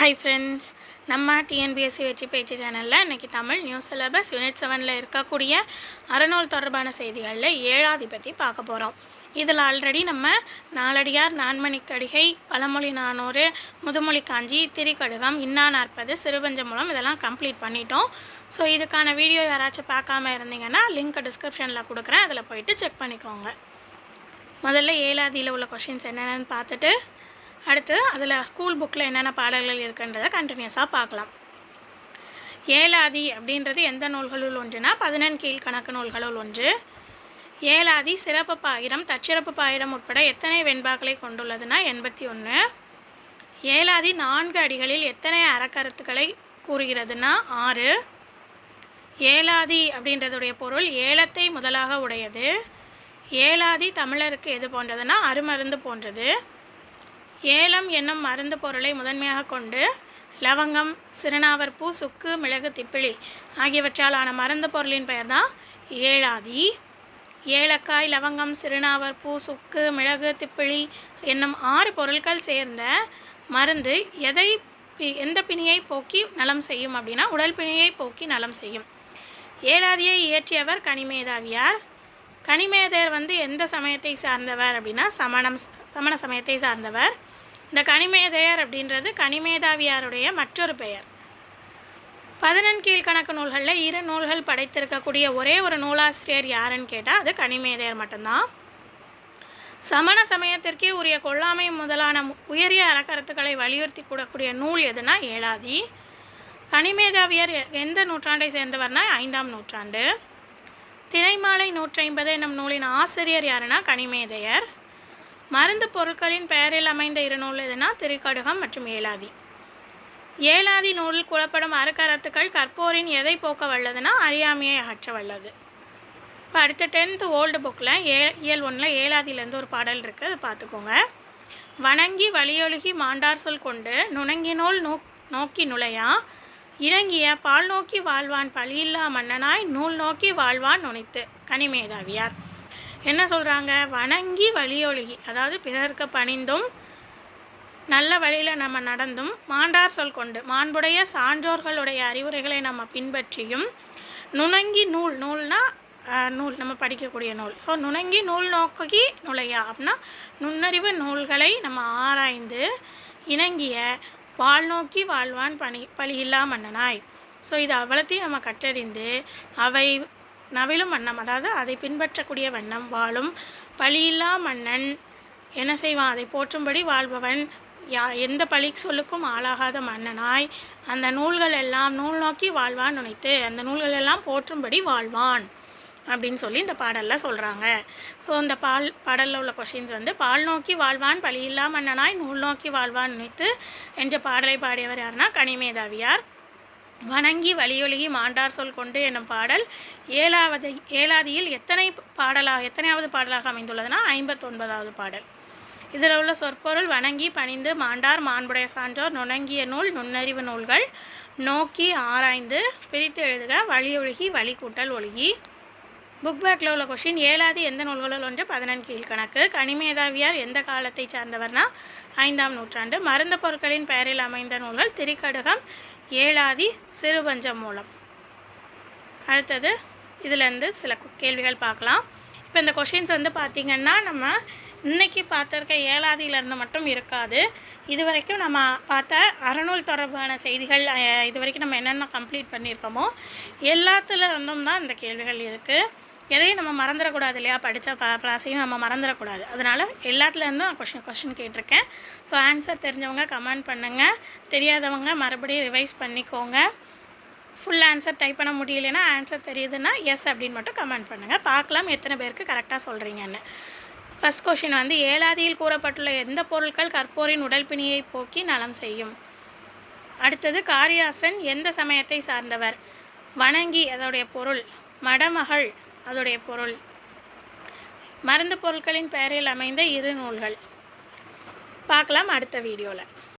Hi friends நம்ம TNPSC வெற்றி பேச்சு சேனலில் இன்றைக்கி தமிழ் நியூஸ் சிலபஸ் யூனிட் செவனில் இருக்கக்கூடிய அறநூல் தொடர்பான செய்திகளில் ஏழாவது பற்றி பார்க்க போகிறோம் இதில் ஆல்ரெடி நம்ம நாலடியார் நான்மணிக்கடிகை பழமொழி நானூறு முதுமொழி காஞ்சி திரிக்கடுகம் இன்னா நாற்பது சிறுபஞ்சமூலம் இதெல்லாம் கம்ப்ளீட் பண்ணிட்டோம். ஸோ இதுக்கான வீடியோ யாராச்சும் பார்க்காம இருந்தீங்கன்னா லிங்க் டிஸ்கிரிப்ஷனில் கொடுக்குறேன். அதில் போயிட்டு செக் பண்ணிக்கோங்க. முதல்ல ஏழாதியில் உள்ள கொஷின்ஸ் என்னென்னு பார்த்துட்டு அடுத்து அதில் ஸ்கூல் புக்கில் என்னென்ன பாடல்கள் இருக்குன்றதை கண்டினியூஸாக பார்க்கலாம். ஏலாதி அப்படின்றது எந்த நூல்களுள் ஒன்றுனா பதினெண் கீழ்கணக்கு நூல்களுள் ஒன்று. ஏலாதி சிறப்பு பாயிரம் தற்சிறப்பு பாயிரம் உட்பட எத்தனை வெண்பாக்களை கொண்டுள்ளதுன்னா எண்பத்தி ஒன்று. ஏலாதி நான்கு அடிகளில் எத்தனை அறக்கருத்துக்களை கூறுகிறதுனா ஆறு. ஏலாதி அப்படின்றதுடைய பொருள் ஏலத்தை முதலாக உடையது. ஏலாதி தமிழருக்கு எது போன்றதுன்னா அருமருந்து போன்றது. ஏலம் என்னும் மருந்து பொருளை முதன்மையாக கொண்டு லவங்கம் சிறுநாவற்பூ சுக்கு மிளகு திப்பிலி ஆகியவற்றால் ஆன மருந்து பொருளின் பெயர் தான் ஏலக்காய் லவங்கம் சிறுநாவற்பூ சுக்கு மிளகு திப்பிலி என்னும் ஆறு பொருட்கள் சேர்ந்த மருந்து எதை பி- எந்த பிணியை போக்கி நலம் செய்யும் அப்படின்னா உடல் பிணியை போக்கி நலம் செய்யும். ஏலாதியை இயற்றியவர் கனிமேதாவியார். கனிமேதர் வந்து எந்த சமயத்தை சார்ந்தவர் அப்படின்னா சமணம் சமண சமயத்தை சார்ந்தவர். இந்த கனிமேதையர் அப்படின்றது கனிமேதாவியாருடைய மற்றொரு பெயர். பதினெண் கீழ்கணக்கு நூல்களில் இரு நூல்கள் படைத்திருக்கக்கூடிய ஒரே ஒரு நூலாசிரியர் யாருன்னு கேட்டால் அது கனிமேதையர் மட்டும்தான். சமண சமயத்திற்கே உரிய கொல்லாமை முதலான மு- உயரிய அறக்கருத்துக்களை வலியுறுத்தி கூடக்கூடிய நூல் எதுனா ஏழாதி. கனிமேதாவியர் எ- எந்த நூற்றாண்டை சேர்ந்தவர்னா ஐந்தாம் நூற்றாண்டு. திணைமாலை நூற்றைம்பது என்னும் நூலின் ஆசிரியர் யாருன்னா கனிமேதையர். மருந்து பொருட்களின் பெயரில் அமைந்த இரு நூல் எதுனா திருக்கடுகம் மற்றும் ஏலாதி. ஏலாதி நூலில் கூறப்படும் அறக்கரத்துக்கள் கற்போரின் எதை போக்க வல்லதுன்னா அறியாமையை அகற்ற வல்லது. இப்போ அடுத்த டென்த்து ஓல்டு புக்கில் ஏ இயல் ஒன்றில் ஏழாதியிலேருந்து ஒரு பாடல் இருக்குது அதை பார்த்துக்கோங்க. வணங்கி வழியொழுகி மாண்டார் சொல் கொண்டு நுணங்கினோல் நோ நோக்கி நுழையா? இறங்கிய பால் நோக்கி வாழ்வான் பழியில்லா மன்னனாய் நூல் நோக்கி வாழ்வான் நுனித்து கனிமேதாவியார். என்ன சொல்கிறாங்க வணங்கி வழியொழுகி. அதாவது பிறருக்கு பணிந்தும் நல்ல வழியில் நம்ம நடந்தும் மாண்டார் சொல் கொண்டு மாண்புடைய சான்றோர்களுடைய அறிவுரைகளை நம்ம பின்பற்றியும் நுணங்கி நூல் நூல்னா நூல் நம்ம படிக்கக்கூடிய நூல். ஸோ நுணங்கி நூல் நோக்கி நுழையா அப்படின்னா நுண்ணறிவு நூல்களை நம்ம ஆராய்ந்து இணங்கிய வாழ் நோக்கி வாழ்வான் பணி பழியில்லா மன்னனாய். ஸோ இது அவ்வளத்தையும் நம்ம கற்றறிந்து அவை நவிலும் வண்ணம் அதாவது அதை பின்பற்றக்கூடிய வண்ணம் வாழும் பழியில்லா மன்னன் என்ன செய்வான். அதை போற்றும்படி வாழ்பவன் யா எந்த பழி சொல்லுக்கும் ஆளாகாத மன்னனாய் அந்த நூல்கள் எல்லாம் நூல் நோக்கி வாழ்வான் நினைத்து அந்த நூல்கள் எல்லாம் போற்றும்படி வாழ்வான் அப்படின்னு சொல்லி இந்த பாடலில் சொல்கிறாங்க ஸோ இந்த பால் பாடலில் உள்ள கொஷின்ஸ் வந்து பால் நோக்கி வாழ்வான் பழியில்லா மன்னனாய் நூல் நோக்கி வாழ்வான் நினைத்து என்ற பாடலை பாடியவர் யாருன்னா கனிமேதாவியார். வணங்கி வழியொழுகி மாண்டார் சொல் கொண்டு என்னும் பாடல் ஏழாவது ஏழாதியில் எத்தனை பாடலாக எத்தனையாவது பாடலாக அமைந்துள்ளதுன்னா ஐம்பத்தொன்பதாவது பாடல். இதில் உள்ள சொற்பொருள் வணங்கி பணிந்து மாண்டார் மாண்புடைய சான்றோர் நுணங்கிய நூல் நுண்ணறிவு நூல்கள் நோக்கி ஆராய்ந்து பிரித்து எழுதுக வழியொழுகி வழிகூட்டல் ஒழுகி. புக் பேக்கில் உள்ள கொஷின் ஏழாவது எந்த நூல்களுள் ஒன்று? பதினெண் கீழ்கணக்கு. கனிமேதாவியார் எந்த காலத்தை சார்ந்தவர்னா? ஐந்தாம் நூற்றாண்டு. மருந்த பொருட்களின் பெயரில் அமைந்த நூல்கள் திரிக்கடுகம் ஏழாதி சிறுபஞ்சம் மூலம். அடுத்தது இதுலேருந்து சில கேள்விகள் பார்க்கலாம். இப்போ இந்த கொஷின்ஸ் வந்து பார்த்திங்கன்னா நம்ம இன்னைக்கு பார்த்துருக்க ஏழாதியிலேருந்து மட்டும் இருக்காது. இது வரைக்கும் நம்ம பார்த்த அறநூல் தொடர்பான செய்திகள் இது வரைக்கும் நம்ம என்னென்ன கம்ப்ளீட் பண்ணியிருக்கோமோ எல்லாத்துல இருந்தும் தான் இந்த கேள்விகள் இருக்குது எதையும் நம்ம மறந்துடக்கூடாது இல்லையா? படித்த ப கிளாஸையும் நம்ம மறந்துடக்கூடாது. அதனால் எல்லாத்துலேருந்தும் நான் கொஷின் கொஷின் கேட்டிருக்கேன். ஸோ ஆன்சர் தெரிஞ்சவங்க கமெண்ட் பண்ணுங்கள் தெரியாதவங்க மறுபடியும் ரிவைஸ் பண்ணிக்கோங்க. ஃபுல் ஆன்சர் டைப் பண்ண முடியலன்னா ஆன்சர் தெரியுதுன்னா எஸ் அப்படின்னு மட்டும் கமெண்ட் பண்ணுங்கள் பார்க்கலாம் எத்தனை பேருக்கு கரெக்டாக சொல்கிறீங்கன்னு ஃபஸ்ட் கொஷின் வந்து ஏழாதியில் கூறப்பட்டுள்ள எந்த பொருட்கள் கற்போரின் உடல்பிணியை போக்கி நலம் செய்யும்? அடுத்தது காரியாசன் எந்த சமயத்தை சார்ந்தவர்? வணங்கி அதோடைய பொருள் மடமகள் அதோடைய பொருள். மருந்து பொருட்களின் பெயரில் அமைந்த இரு நூல்கள். பார்க்கலாம் அடுத்த வீடியோவில்